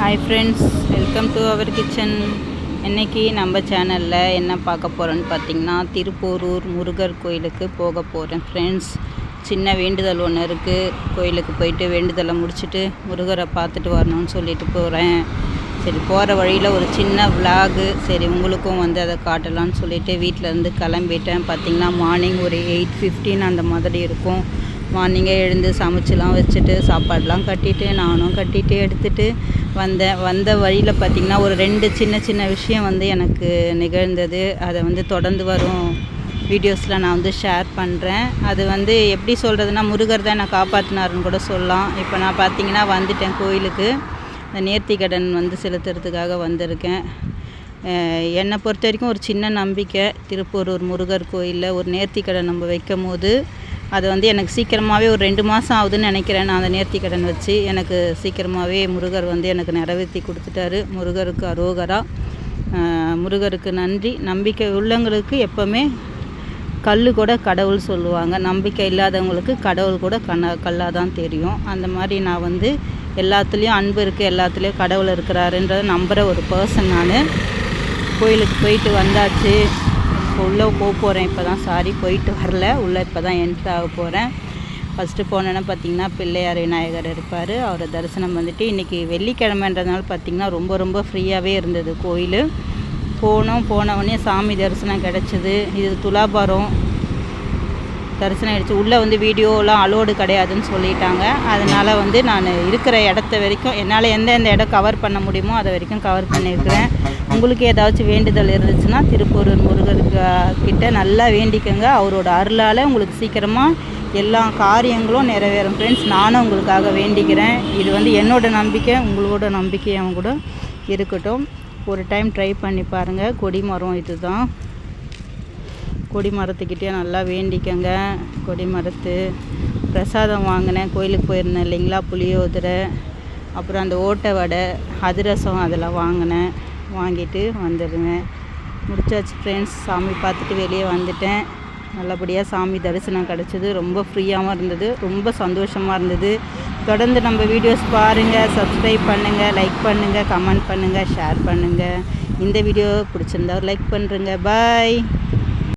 Hi friends welcome to our kitchen இன்னைக்கு நம்ம சேனலில் என்ன பார்க்க போகிறோன்னு பார்த்தீங்கன்னா திருப்போரூர் முருகர் கோயிலுக்கு போக போகிறேன் ஃப்ரெண்ட்ஸ் சின்ன வேண்டுதல் ஒன்று இருக்குது கோயிலுக்கு போயிட்டு வேண்டுதலை முடிச்சுட்டு முருகரை பார்த்துட்டு வரணும்னு சொல்லிட்டு போகிறேன் சரி போகிற வழியில் ஒரு சின்ன விலாகு சரி உங்களுக்கும் வந்து அதை காட்டலாம்னு சொல்லிவிட்டு வீட்டிலேருந்து கிளம்பிட்டேன். பார்த்தீங்கன்னா மார்னிங் ஒரு எயிட் ஃபிஃப்டின் அந்த மாதிரி இருக்கும். மார்னிங்கே எழுந்து சமைச்சிலாம் வச்சுட்டு சாப்பாடெலாம் கட்டிட்டு நானும் கட்டிட்டு எடுத்துட்டு வந்தேன். வந்த வழியில் பார்த்திங்கன்னா ஒரு ரெண்டு சின்ன சின்ன விஷயம் வந்து எனக்கு நிகழ்ந்தது. அதை வந்து தொடர்ந்து வரும் வீடியோஸில் நான் வந்து ஷேர் பண்ணுறேன் அது வந்து எப்படி சொல்கிறதுனா முருகர் தான் நான் காப்பாற்றினாருன்னு கூட சொல்லலாம். இப்போ நான் பார்த்தீங்கன்னா வந்துட்டேன் கோயிலுக்கு. இந்த நேர்த்திக்கடன் வந்து செலுத்துறதுக்காக வந்திருக்கேன். என்னை பொறுத்த வரைக்கும் ஒரு சின்ன நம்பிக்கை. திருப்பூரூர் முருகர் கோயிலில் ஒரு நேர்த்திக்கடன் நம்ம வைக்கும் போது அது வந்து எனக்கு சீக்கிரமாகவே ஒரு ரெண்டு மாதம் ஆகுதுன்னு நினைக்கிறேன். நான் அந்த நேர்த்திக்கடன் வச்சு எனக்கு சீக்கிரமாகவே முருகர் வந்து எனக்கு நிறைவேற்றி கொடுத்துட்டாரு. முருகருக்கு அரோகரா. முருகருக்கு நன்றி. நம்பிக்கை உள்ளவங்களுக்கு எப்போவுமே கல் கூட கடவுள் சொல்லுவாங்க. நம்பிக்கை இல்லாதவங்களுக்கு கடவுள் கூட கண்ண கல்லாக தான் தெரியும். அந்த மாதிரி நான் வந்து எல்லாத்துலேயும் அன்பு இருக்குது எல்லாத்துலேயும் கடவுள் இருக்கிறாருன்றதை நம்புகிற ஒரு பர்சன் நான். கோயிலுக்கு போயிட்டு வந்தாச்சு. இப்போ உள்ளே போக போகிறேன். இப்போ தான் சாரி போயிட்டு வரல. உள்ளே இப்போ தான் என்ட்ரு ஆக போகிறேன். ஃபஸ்ட்டு போனேன்னா பார்த்தீங்கன்னா பிள்ளையார் விநாயகர் இருப்பார். அவரை தரிசனம் வந்துட்டு இன்றைக்கி வெள்ளிக்கிழமைன்றதுனால பார்த்திங்கன்னா ரொம்ப ரொம்ப ஃப்ரீயாகவே இருந்தது கோயில். போனோம். போனவொடனே சாமி தரிசனம் கிடச்சிது. இது துலாபாரம். தரிசனம் ஆயிடுச்சு. உள்ளே வந்து வீடியோலாம் அலோடு கிடையாதுன்னு சொல்லிட்டாங்க. அதனால் வந்து நான் இருக்கிற இடத்த வரைக்கும் என்னால் எந்தெந்த இடம் கவர் பண்ண முடியுமோ அதை வரைக்கும் கவர் பண்ணியிருக்கிறேன். உங்களுக்கு ஏதாச்சும் வேண்டுதல் இருந்துச்சுன்னா திருப்பூரூர் முருகருக்கு கிட்ட நல்லா வேண்டிக்கோங்க. அவரோட அருளால் உங்களுக்கு சீக்கிரமாக எல்லா காரியங்களும் நிறைவேறும். ஃப்ரெண்ட்ஸ் நானும் உங்களுக்காக வேண்டிக்கிறேன். இது வந்து என்னோட நம்பிக்கை உங்களோட நம்பிக்கையும் கூட இருக்கட்டும். ஒரு டைம் ட்ரை பண்ணி பாருங்கள் கொடிமரம் இதுதான். கொடி மரத்துக்கிட்டே நல்லா வேண்டிக்கங்க. கொடி மரத்து பிரசாதம் வாங்கினேன். கோயிலுக்கு போயிருந்தேன் இல்லைங்களா? புளியோதரை. அப்புறம் அந்த ஓட்டை வடை அதிரசம் அதெல்லாம் வாங்கினேன். வாங்கிட்டு வந்துடுவேன் முடிச்சாச்சு ஃப்ரெண்ட்ஸ் சாமி பார்த்துட்டு வெளியே வந்துட்டேன். நல்லபடியாக சாமி தரிசனம் கிடச்சிது. ரொம்ப ஃப்ரீயாகவும் இருந்தது. ரொம்ப சந்தோஷமாக இருந்தது. தொடர்ந்து நம்ம வீடியோஸ் பாருங்கள் சப்ஸ்கிரைப் பண்ணுங்கள் லைக் பண்ணுங்கள் கமெண்ட் பண்ணுங்கள் ஷேர் பண்ணுங்கள் இந்த வீடியோ பிடிச்சிருந்தா லைக் பண்ணுறேங்க பாய்